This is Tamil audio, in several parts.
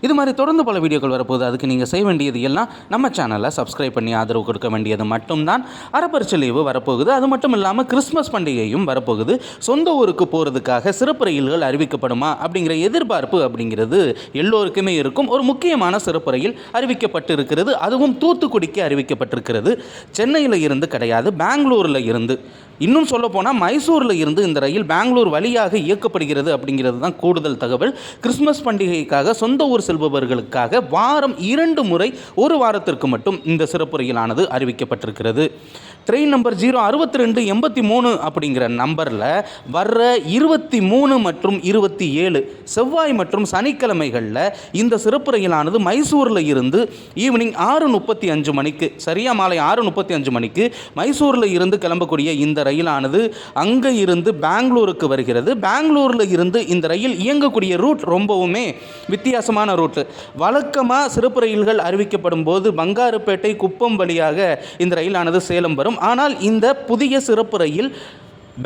இது மாதிரி தொடர்ந்து பல வீடியோக்கள் வரப்போகுது. அதுக்கு நீங்கள் செய்ய வேண்டியது எல்லாம் நம்ம சேனலை சப்ஸ்கிரைப் பண்ணி ஆதரவு கொடுக்க வேண்டியது மட்டும்தான். அறப்பரிச்ச லீவு வரப்போகுது. அது மட்டும் இல்லாமல் கிறிஸ்மஸ் பண்டிகையும் வரப்போகுது. சொந்த ஊருக்கு போகிறதுக்காக சிறப்பு ரயில்கள் அறிவிக்கப்படுமா அப்படிங்கிற எதிர்பார்ப்பு அப்படிங்கிறது எல்லோருக்குமே இருக்கும். ஒரு முக்கியமான சிறப்பு ரயில் அறிவிக்கப்பட்டு இருக்கிறது அதுவும் தூத்துக்குடிக்கு அறிவிக்கப்பட்டிருக்கிறது. சென்னையில் இருந்து கிடையாது பெங்களூரில் இருந்து. இன்னும் சொல்ல போனால் மைசூரில் இருந்து இந்த ரயில் பெங்களூர் வழியாக இயக்கப்படுகிறது அப்படிங்கிறது தான் கூடுதல் தகவல். கிறிஸ்மஸ் பண்டிகைக்காக சொந்த ஊர் செல்பவர்களுக்காக வாரம் இரண்டு முறை ஒரு வாரத்திற்கு மட்டும் இந்த சிறப்புரையிலானது அறிவிக்கப்பட்டிருக்கிறது. ட்ரெயின் நம்பர் ஜீரோ அறுபத்தி ரெண்டு எண்பத்தி மூணு அப்படிங்கிற நம்பரில் வர்ற இருபத்தி மூணு மற்றும் இருபத்தி ஏழு செவ்வாய் மற்றும் சனிக்கிழமைகளில் இந்த சிறப்பு ரயிலானது மைசூரில் இருந்து ஈவினிங் ஆறு முப்பத்தி அஞ்சு மணிக்கு சரியா? மாலை ஆறு முப்பத்தி அஞ்சு மணிக்கு மைசூரில் இருந்து கிளம்பக்கூடிய இந்த ரயிலானது அங்கே இருந்து பெங்களூருக்கு வருகிறது. பெங்களூரில் இருந்து இந்த ரயில் இயங்கக்கூடிய ரூட் ரொம்பவுமே வித்தியாசமான ரூட்டு. வழக்கமாக சிறப்பு ரயில்கள் அறிவிக்கப்படும் போது பங்காருப்பேட்டை குப்பம் வழியாக இந்த ரயிலானது சேலம் வரும். ஆனால் இந்த புதிய சிறப்பு ரயில்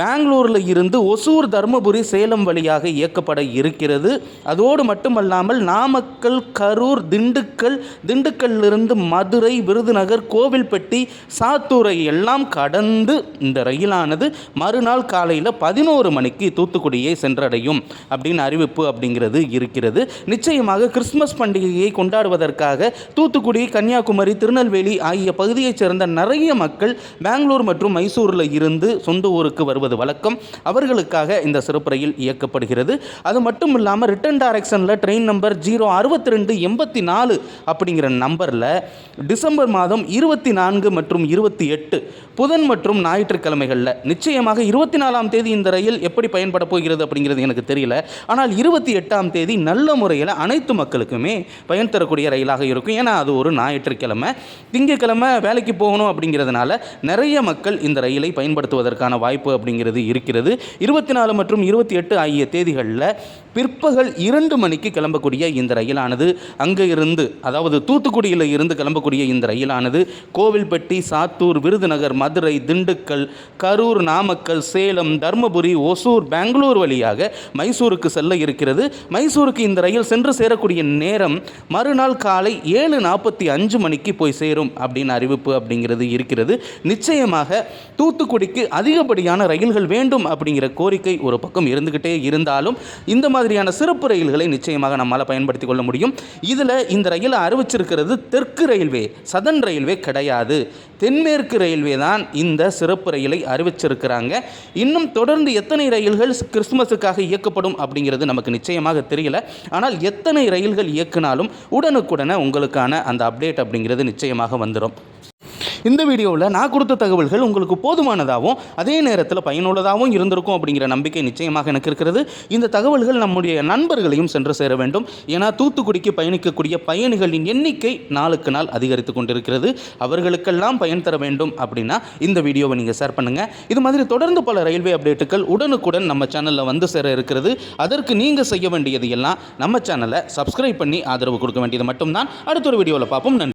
பெங்களூரில் இருந்து ஒசூர் தருமபுரி சேலம் வழியாக இயக்கப்பட இருக்கிறது. அதோடு மட்டுமல்லாமல் நாமக்கல் கரூர் திண்டுக்கல் திண்டுக்கல்லிருந்து மதுரை விருதுநகர் கோவில்பட்டி சாத்தூரை எல்லாம் கடந்து இந்த ரயிலானது மறுநாள் காலையில் பதினோரு மணிக்கு தூத்துக்குடியை சென்றடையும் அப்படின்னு அறிவிப்பு அப்படிங்கிறது இருக்கிறது. நிச்சயமாக கிறிஸ்மஸ் பண்டிகையை கொண்டாடுவதற்காக தூத்துக்குடி கன்னியாகுமரி திருநெல்வேலி ஆகிய பகுதியைச் சேர்ந்த நிறைய மக்கள் பெங்களூர் மற்றும் மைசூரில் இருந்து சொந்த ஊருக்கு வருவது வழக்கம் அவர்களுக்காக இந்த சிறப்பு ரயில் இயக்கப்படுகிறது. அது மட்டும் இல்லாமல் ரிட்டன் டைரக்ஷனில் ட்ரெயின் நம்பர் ஜீரோ அறுபத்தி ரெண்டு எண்பத்தி நாலு அப்படிங்கிற நம்பரில் டிசம்பர் மாதம் இருபத்தி நான்கு மற்றும் இருபத்தி எட்டு புதன் மற்றும் ஞாயிற்றுக்கிழமைகளில் நிச்சயமாக இருபத்தி நாலாம் தேதி இந்த ரயில் எப்படி பயன்பட போகிறது அப்படிங்கிறது எனக்கு தெரியல. ஆனால் இருபத்தி எட்டாம் தேதி நல்ல முறையில் அனைத்து மக்களுக்குமே பயன் தரக்கூடிய ரயிலாக இருக்கும். ஏன்னா அது ஒரு ஞாயிற்றுக்கிழமை. திங்கக்கிழமை வேலைக்கு போகணும் அப்படிங்கிறதுனால நிறைய மக்கள் இந்த ரயிலை பயன்படுத்துவதற்கான வாய்ப்பு அப்படிங்கிறது இருக்கிறது. இருபத்தி நாலு மற்றும் இருபத்தி எட்டு ஆகிய தேதிகளில் பிற்பகல் இரண்டு மணிக்கு கிளம்பக்கூடிய இந்த ரயிலானது அங்கே இருந்து அதாவது தூத்துக்குடியில் இருந்து கிளம்பக்கூடிய இந்த ரயிலானது கோவில்பட்டி சாத்தூர் விருதுநகர் மதுரை திண்டுக்கல் கரூர் நாமக்கல் சேலம் தருமபுரி ஒசூர் பெங்களூர் வழியாக மைசூருக்கு செல்ல இருக்கிறது. மைசூருக்கு இந்த ரயில் சென்று சேரக்கூடிய நேரம் மறுநாள் காலை ஏழு நாற்பத்தி அஞ்சு மணிக்கு போய் சேரும் அப்படின்னு அறிவிப்பு அப்படிங்கிறது இருக்கிறது. நிச்சயமாக தூத்துக்குடிக்கு அதிகப்படியான ரயில்கள் வேண்டும் அப்படிங்கிற கோரிக்கை ஒரு பக்கம் இருந்துக்கிட்டே இருந்தாலும் இந்த மாதிரியான சிறப்பு ரயில்களை நிச்சயமாக நம்மால் பயன்படுத்தி கொள்ள முடியும். இதில் இந்த ரயிலை அறிவிச்சிருக்கிறது தெற்கு ரயில்வே சதன் ரயில்வே கிடையாது. தென்மேற்கு ரயில்வே தான் இந்த சிறப்பு ரயிலை அறிவிச்சிருக்கிறாங்க. இன்னும் தொடர்ந்து எத்தனை ரயில்கள் கிறிஸ்துமஸுக்காக இயக்கப்படும் அப்படிங்கிறது நமக்கு நிச்சயமாக தெரியல. ஆனால் எத்தனை ரயில்கள் இயக்குனாலும் உடனுக்குடனே உங்களுக்கான அந்த அப்டேட் அப்படிங்கிறது நிச்சயமாக வந்துடும் இந்த வீடியோவில் நான் கொடுத்த தகவல்கள் உங்களுக்கு போதுமானதாகவும் அதே நேரத்தில் பயனுள்ளதாகவும் இருந்திருக்கும் அப்படிங்கிற நம்பிக்கை நிச்சயமாக எனக்கு இருக்கிறது. இந்த தகவல்கள் நம்முடைய நண்பர்களையும் சென்று சேர வேண்டும். ஏன்னா தூத்துக்குடிக்கு பயணிக்கக்கூடிய பயணிகளின் எண்ணிக்கை நாளுக்கு நாள் அதிகரித்து கொண்டிருக்கிறது. அவர்களுக்கெல்லாம் பயன் தர வேண்டும் அப்படின்னா இந்த வீடியோவை நீங்கள் ஷேர் பண்ணுங்கள் இது மாதிரி தொடர்ந்து பல ரயில்வே அப்டேட்டுகள் உடனுக்குடன் நம்ம சேனலில் வந்து சேர இருக்கிறது. அதற்கு நீங்கள் செய்ய வேண்டியது எல்லாம் நம்ம சேனலை சப்ஸ்கிரைப் பண்ணி ஆதரவு கொடுக்க வேண்டியது மட்டும்தான். அடுத்த ஒரு வீடியோவில் பார்ப்போம். நன்றி.